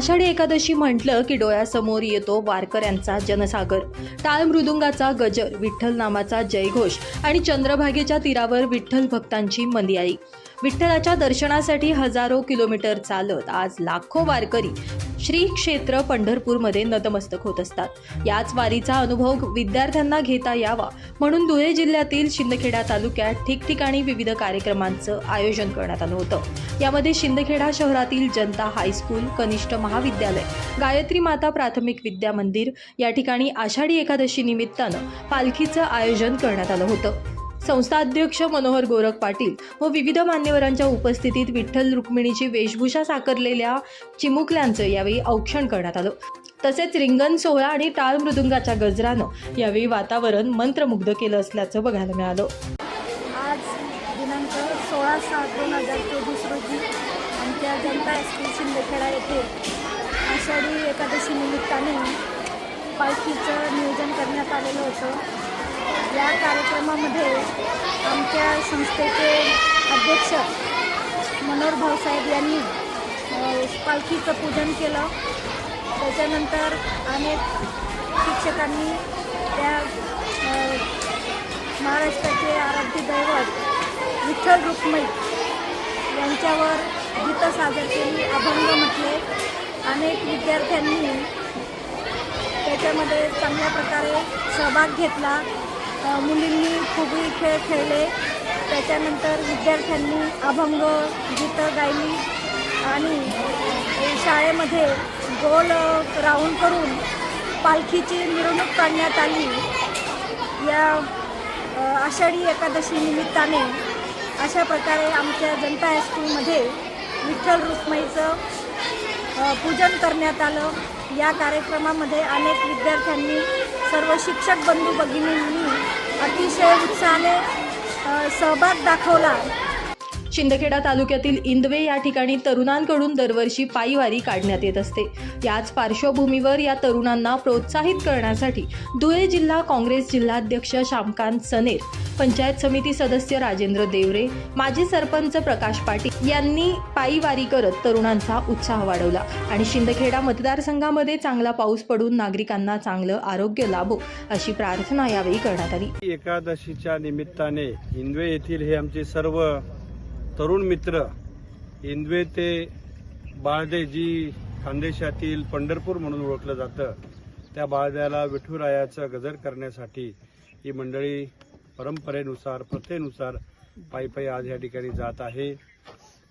आषाढी एकादशी म्हटलं की डोळ्यासमोर येतो वारकऱ्यांचा जनसागर. टाळ मृदुंगाचा गजर विठ्ठल नामाचा जयघोष आणि चंद्रभागेच्या तीरावर विठ्ठल भक्तांची मंदियाई विठ्ठलाच्या दर्शनासाठी हजारो किलोमीटर चालत आज लाखो वारकरी श्री क्षेत्र पंढरपूरमध्ये नतमस्तक होत असतात. याच वारीचा अनुभव विद्यार्थ्यांना घेता यावा म्हणून धुळे जिल्ह्यातील शिंदखेडा तालुक्यात ठिकठिकाणी विविध कार्यक्रमांचं आयोजन करण्यात आलं होतं. यामध्ये शिंदखेडा शहरातील जनता हायस्कूल कनिष्ठ महाविद्यालय गायत्री माता प्राथमिक विद्या मंदिर या ठिकाणी आषाढी एकादशी निमित्तानं पालखीचं आयोजन करण्यात आलं होतं. संस्थाध्यक्ष मनोहर गोरख पाटील व विविध मान्यवरांच्या उपस्थितीत विठ्ठल रुक्मिणीची वेशभूषा साकारलेल्या चिमुकल्यांचं यावेळी औक्षण करण्यात आलं. तसेच रिंगण सोहळा आणि टाळ मृदुंगाच्या गजरानं यावेळी वातावरण मंत्रमुग्ध केलं असल्याचं बघायला मिळालं. आज दिनांक सोळा सात दोन हजार चोवीस रोजी आमच्या जनता एसटी शिंदेखेडा येथे आषाढी एकादशी निमित्ताने पालखीचं नियोजन करण्यात आलेलं होतं. या कार्यक्रमामध्ये आमच्या संस्थेचे अध्यक्ष मनोहर भाऊसाहेब यांनी पालखीचं पूजन केलं. त्याच्यानंतर अनेक शिक्षकांनी त्या महाराष्ट्राचे आराध्य दैवत विठ्ठल रुक्मिणी यांच्यावर गीतं सादर केली अभंग म्हटले. अनेक विद्यार्थ्यांनी त्याच्यामध्ये चांगल्या प्रकारे सहभाग घेतला. मुलींनी फुगडी खेळ खेळले. त्याच्यानंतर विद्यार्थ्यांनी अभंग गीतं गायली आणि शाळेमध्ये गोल राऊंड करून पालखीची मिरवणूक काढण्यात आली. या आषाढी एकादशी निमित्ताने अशा प्रकारे आमच्या जनता हायस्कूलमध्ये विठ्ठल रुक्माईचं पूजन करण्यात आलं. या कार्यक्रमामध्ये अनेक विद्यार्थ्यांनी सर्व शिक्षक बंधू भगिनींनी अतिशय उत्साहाने सहभाग दाखवला. शिंदखेडा तालुक्यातील इंदवे या ठिकाणी तरुणांकडून दरवर्षी पायीवारी काढण्यात येत असते. याच पार्श्वभूमीवर या तरुणांना प्रोत्साहित करण्यासाठी धुळे जिल्हा काँग्रेस जिल्हाध्यक्ष श्यामकांत सनेर पंचायत समिती सदस्य राजेंद्र देवरे माजी सरपंच प्रकाश पाटील यांनी पायीवारी करत तरुणांचा उत्साह वाढवला. आणि शिंदखेडा मतदारसंघामध्ये चांगला पाऊस पडून नागरिकांना चांगलं आरोग्य लाभो अशी प्रार्थना यावेळी करण्यात आली. एकादशीच्या निमित्ताने इंदवे येथील हे आमचे सर्व तरुण मित्र इंदवे ते बाळदे जी खानदेशातील पंढरपूर म्हणून ओळखलं जातं त्या बाळद्याला विठुरायाचं गजर करण्यासाठी ही मंडळी परंपरेनुसार प्रथेनुसार पायी पायी आज या ठिकाणी जात आहे.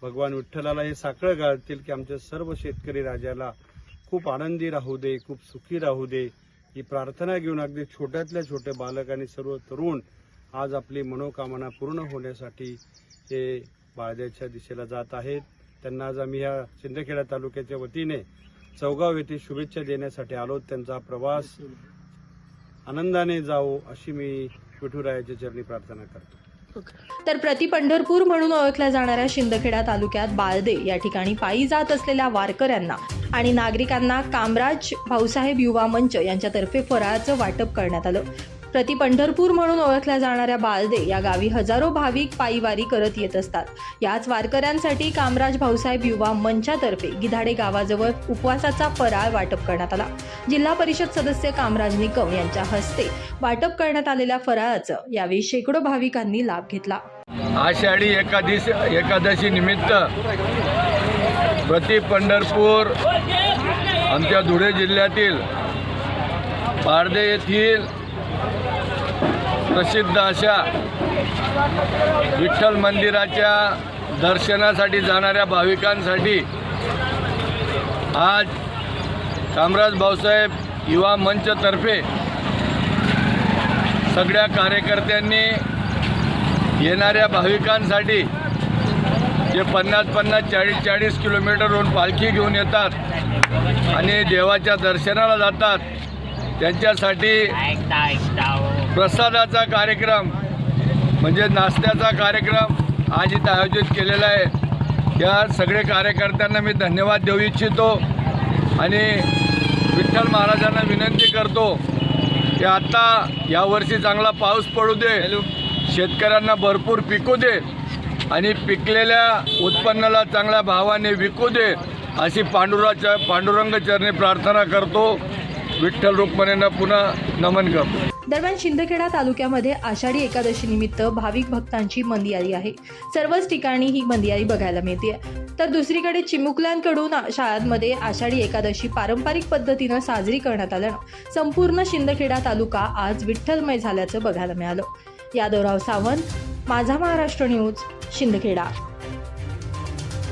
भगवान विठ्ठलाला हे साखळं घालतील की आमच्या सर्व शेतकरी राजाला खूप आनंदी राहू दे खूप सुखी राहू दे. ही प्रार्थना घेऊन अगदी छोट्यातल्या छोटे बालक आणि सर्व तरुण आज आपली मनोकामना पूर्ण होण्यासाठी हे बाळद्याच्या दिशेला जात आहेत. त्यांना आज आम्ही या शिंदखेडा तालुक्याच्या वतीने चौगाव येथे शुभेच्छा देण्यासाठी आलो. त्यांचा प्रवास आनंदाने जावो अशी मी विठुरायाच्या चरणी प्रार्थना करतो. तर प्रति पंढरपूर म्हणून ओळखल्या जाणाऱ्या शिंदखेडा तालुक्यात बाळदे या ठिकाणी पायी जात असलेल्या वारकऱ्यांना आणि नागरिकांना कामराज भाऊसाहेब युवा मंच यांच्यातर्फे फराळाचं वाटप करण्यात आलं. प्रति पंढरपूर म्हणून ओळखल्या जाणाऱ्या बाळदे या गावी हजारो भाविक पायीवारी करत येत असतात. याच वारकऱ्यांसाठी कामराज भाऊसाहेब युवा मंचातर्फे गिधाडे गावाजवळ उपवासाचा फराळ वाटप करण्यात आला. जिल्हा परिषद सदस्य कामराज निकम यांच्या हस्ते वाटप करण्यात आलेल्या फराळाचं यावेळी शेकडो भाविकांनी लाभ घेतला. आषाढी एकादशी एकादशी निमित्त प्रति पंढरपूर आमच्या धुळे जिल्ह्यातील पारदे येथील प्रसिद्ध अशा विठ्ठल मंदिराच्या दर्शनासाठी जाणाऱ्या भाविकांसाठी आज कामराज भाऊसाहेब युवा मंचतर्फे सगळ्या कार्यकर्त्यांनी येणाऱ्या भाविकांसाठी जे पन्नास पन्नास चाळीस चाळीस किलोमीटरहून पालखी घेऊन येतात आणि देवाच्या दर्शनाला जातात त्यांच्यासाठी हो. प्रसादाचा कार्यक्रम म्हणजे नाश्त्याचा कार्यक्रम आज इथं आयोजित केलेला आहे. या सगळे कार्यकर्त्यांना मी धन्यवाद देऊ इच्छितो आणि विठ्ठल महाराजांना विनंती करतो की आता यावर्षी चांगला पाऊस पडू दे शेतकऱ्यांना भरपूर पिकू दे आणि पिकलेल्या उत्पन्नाला चांगल्या भावाने विकू दे अशी पांडुराच्या पांडुरंग चरणी प्रार्थना करतो. विठ्ठल रुक्मणींना पुन्हा नमन करतो. दरम्यान शिंदखेडा तालुक्यामध्ये आषाढी एकादशी निमित्त भाविक भक्तांची मंदियारी आहे. सर्वच ठिकाणी ही मंदियारी बघायला मिळते. तर दुसरीकडे चिमुकल्यांकडून शाळांमध्ये आषाढी एकादशी पारंपरिक पद्धतीनं साजरी करण्यात आल्यानं संपूर्ण शिंदखेडा तालुका आज विठ्ठलमय झाल्याचं बघायला मिळालं. यादवराव सावंत माझा महाराष्ट्र न्यूज शिंदखेडा.